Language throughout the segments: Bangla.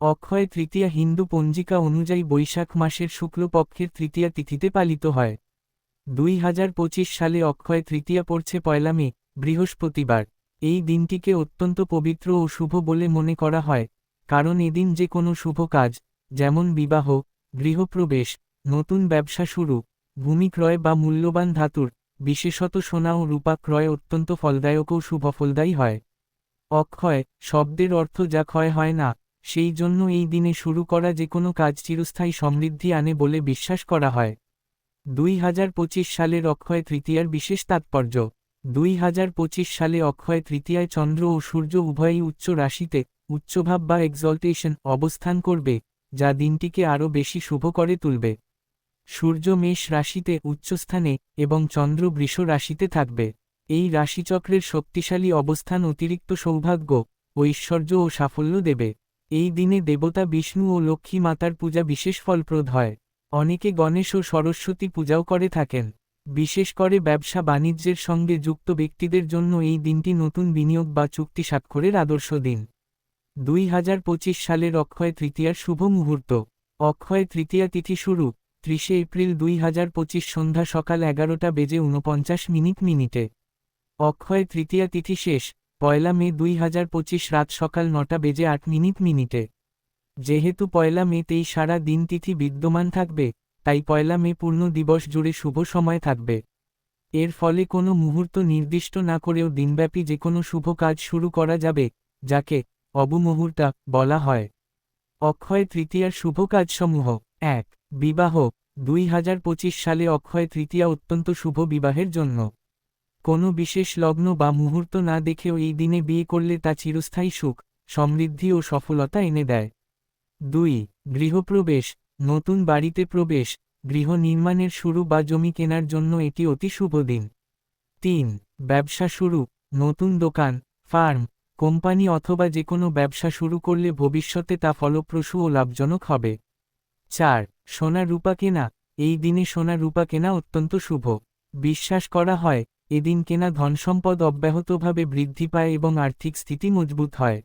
অক্ষয় তৃতীয়া হিন্দু পঞ্জিকা অনুযায়ী বৈশাখ মাসের শুক্লপক্ষের তৃতীয়া তিথিতে পালিত হয়। দুই হাজার পঁচিশ সালে অক্ষয় তৃতীয়া পড়ছে পয়লা মে, বৃহস্পতিবার। এই দিনটিকে অত্যন্ত পবিত্র ও শুভ বলে মনে করা হয়, কারণ এদিন যে কোনো শুভ কাজ, যেমন বিবাহ, গৃহপ্রবেশ, নতুন ব্যবসা শুরু, ভূমি ক্রয় বা মূল্যবান ধাতুর, বিশেষত সোনা ও রূপা ক্রয় অত্যন্ত ফলদায়ক ও শুভফলদায়ী হয়। অক্ষয় শব্দের অর্থ যা ক্ষয় হয় না সেই জন্য এই দিনে শুরু করা যে কোনো কাজ চিরস্থায়ী সমৃদ্ধি আনে বলে বিশ্বাস করা হয়। দুই হাজার পঁচিশ সালের অক্ষয় তৃতীয়ার বিশেষ তাৎপর্য। দুই হাজার পঁচিশ সালে অক্ষয় তৃতীয়ায় চন্দ্র ও সূর্য উভয়ই উচ্চ রাশিতে উচ্চভাব বা এক্সল্টেশন অবস্থান করবে, যা দিনটিকে আরও বেশি শুভ করে তুলবে। সূর্য মেষ রাশিতে উচ্চস্থানে এবং চন্দ্র বৃষ রাশিতে থাকবে। এই রাশিচক্রের শক্তিশালী অবস্থান অতিরিক্ত সৌভাগ্য, ঐশ্বর্য ও সাফল্য দেবে। এই দিনে দেবতা বিষ্ণু ও লক্ষ্মী মাতার পূজা বিশেষ ফলপ্রদ হয়। অনেকে গণেশ ও সরস্বতী পূজাও করে থাকেন। বিশেষ করে ব্যবসা বাণিজ্যের সঙ্গে যুক্ত ব্যক্তিদের জন্য এই দিনটি নতুন বিনিয়োগ বা চুক্তি স্বাক্ষরের আদর্শ দিন। দুই হাজার পঁচিশ সালের অক্ষয় তৃতীয়ার শুভ মুহূর্ত। অক্ষয় তৃতীয়া তিথি শুরু, ত্রিশে এপ্রিল দুই হাজার পঁচিশ সন্ধ্যা সকাল এগারোটা বেজে উনপঞ্চাশ মিনিট মিনিটে। অক্ষয় তৃতীয়া তিথি শেষ পয়লা মে দুই হাজার পঁচিশ রাত সকাল নটা বেজে আট মিনিট মিনিটে। যেহেতু পয়লা মেতেই সারা দিন তিথি বিদ্যমান থাকবে, তাই পয়লা মে পূর্ণ দিবস জুড়ে শুভ সময় থাকবে। এর ফলে কোনো মুহূর্ত নির্দিষ্ট না করেও দিনব্যাপী যে কোনো শুভ কাজ শুরু করা যাবে, যাকে অবমুহূর্তা বলা হয়। অক্ষয় তৃতীয়ার শুভ কাজসমূহ এক, বিবাহ, দুই হাজার পঁচিশ সালে অক্ষয় তৃতীয়া অত্যন্ত শুভ বিবাহের জন্য। কোনো বিশেষ লগ্ন বা মুহূর্ত না দেখেও এই দিনে বিয়ে করলে তা চিরস্থায়ী সুখ, সমৃদ্ধি ও সফলতা এনে দেয়। দুই, গৃহপ্রবেশ, নতুন বাড়িতে প্রবেশ, গৃহ নির্মাণের শুরু বা জমি কেনার জন্য এটি অতি শুভ দিন। তিন, ব্যবসা শুরু, নতুন দোকান, ফার্ম, কোম্পানি অথবা যে কোনো ব্যবসা শুরু করলে ভবিষ্যতে তা ফলপ্রসূ ও লাভজনক হবে। চার, সোনা রূপা কেনা, এই দিনে সোনা রূপা কেনা অত্যন্ত শুভ। বিশ্বাস করা হয় এদিন কেনা ধনসম্পদ অব্যাহতভাবে বৃদ্ধি পায় এবং আর্থিক স্থিতি মজবুত হয়।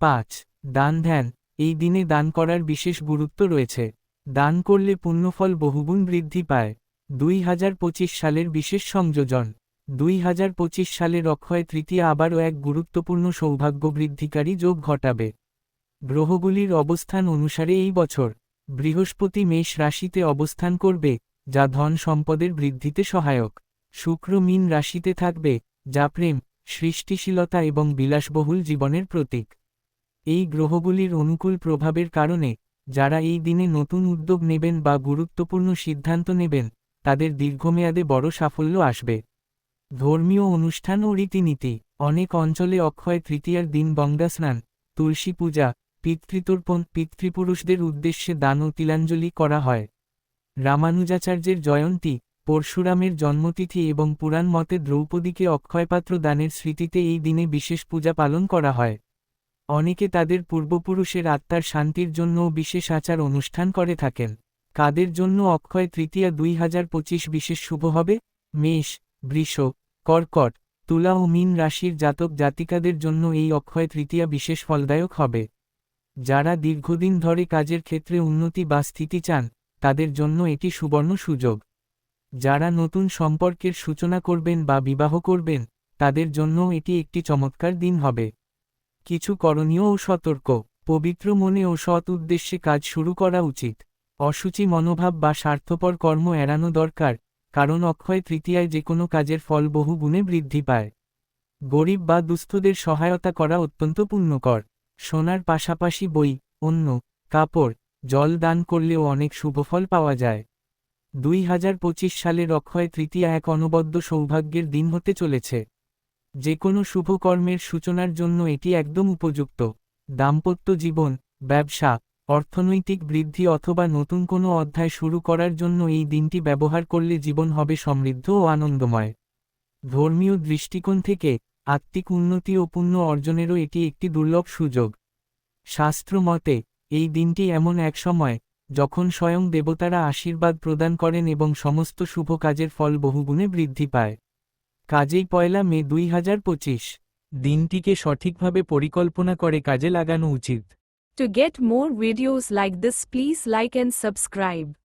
পাঁচ, দান ধ্যান। এই দিনে দান করার বিশেষ গুরুত্ব রয়েছে। দান করলে পুণ্যফল বহুগুণ বৃদ্ধি পায়। দুই হাজার পঁচিশ সালের বিশেষ সংযোজন। দুই হাজার পঁচিশ সালের অক্ষয় তৃতীয়া আবারও এক গুরুত্বপূর্ণ সৌভাগ্য বৃদ্ধিকারী যোগ ঘটাবে। গ্রহগুলির অবস্থান অনুসারে এই বছর বৃহস্পতি মেষ রাশিতে অবস্থান করবে, যা ধন সম্পদের বৃদ্ধিতে সহায়ক। শুক্র মীন রাশিতে থাকবে, যা প্রেম, সৃষ্টিশীলতা এবং বিলাসবহুল জীবনের প্রতীক। এই গ্রহগুলির অনুকূল প্রভাবের কারণে, যারা এই দিনে নতুন উদ্যোগ নেবেন বা গুরুত্বপূর্ণ সিদ্ধান্ত নেবেন, তাদের দীর্ঘমেয়াদে বড় সাফল্য আসবে। ধর্মীয় অনুষ্ঠান ও রীতিনীতি, অনেক অঞ্চলে অক্ষয় তৃতীয়ার দিন গঙ্গা স্নান, তুলসী পূজা, পিতৃতর্পণ, পিতৃপুরুষদের উদ্দেশ্যে দান ও তিলাঞ্জলি করা হয়। রামানুজাচার্যের জয়ন্তী পরশুরামের জন্মতিথি এবং পুরাণ মতে দ্রৌপদীকে অক্ষয়পাত্র দানের স্মৃতিতে এই দিনে বিশেষ পূজা পালন করা হয়। অনেকে তাদের পূর্বপুরুষের আত্মার শান্তির জন্যও বিশেষ আচার অনুষ্ঠান করে থাকেন। কাদের জন্য অক্ষয় তৃতীয়া দুই বিশেষ শুভ হবে? মেষ, বৃষ, কর্কট, তুলা ও মীন রাশির জাতক জাতিকাদের জন্য এই অক্ষয় তৃতীয়া বিশেষ ফলদায়ক হবে। যারা দীর্ঘদিন ধরে কাজের ক্ষেত্রে উন্নতি বা স্থিতি চান, তাদের জন্য এটি সুবর্ণ সুযোগ। যারা নতুন সম্পর্কের সূচনা করবেন বা বিবাহ করবেন, তাদের জন্য এটি একটি চমৎকার দিন হবে। কিছু করণীয় ও সতর্ক, পবিত্র মনে ও সৎ উদ্দেশ্যে কাজ শুরু করা উচিত। অসুচি মনোভাব বা স্বার্থপর কর্ম এড়ানো দরকার, কারণ অক্ষয় তৃতীয়ায় যে কোনো কাজের ফল বহু গুণে বৃদ্ধি পায়। গরিব বা দুস্থদের সহায়তা করা অত্যন্ত পুণ্যকর। সোনার পাশাপাশি বই অন্য কাপড়, জল দান করলেও অনেক শুভফল পাওয়া যায়। দুই হাজার পঁচিশ সালের অক্ষয় তৃতীয়া এক অনবদ্য সৌভাগ্যের দিন হতে চলেছে। যে কোনো শুভ কর্মের সূচনার জন্য এটি একদম উপযুক্ত। দাম্পত্য জীবন, ব্যবসা, অর্থনৈতিক বৃদ্ধি অথবা নতুন কোনো অধ্যায় শুরু করার জন্য এই দিনটি ব্যবহার করলে জীবন হবে সমৃদ্ধ ও আনন্দময়। ধর্মীয় দৃষ্টিকোণ থেকে আত্মিক উন্নতি ও পুণ্য অর্জনেরও এটি একটি দুর্লভ সুযোগ। শাস্ত্র মতে এই দিনটি এমন এক সময় যখন স্বয়ং দেবতারা আশীর্বাদ প্রদান করেন এবং সমস্ত শুভ কাজের ফল বহুগুণে বৃদ্ধি পায়। কাজেই পয়লা মে দুই হাজার পঁচিশ। দিনটিকে সঠিকভাবে পরিকল্পনা করে কাজে লাগানো উচিত। To get more videos like this, please like and subscribe.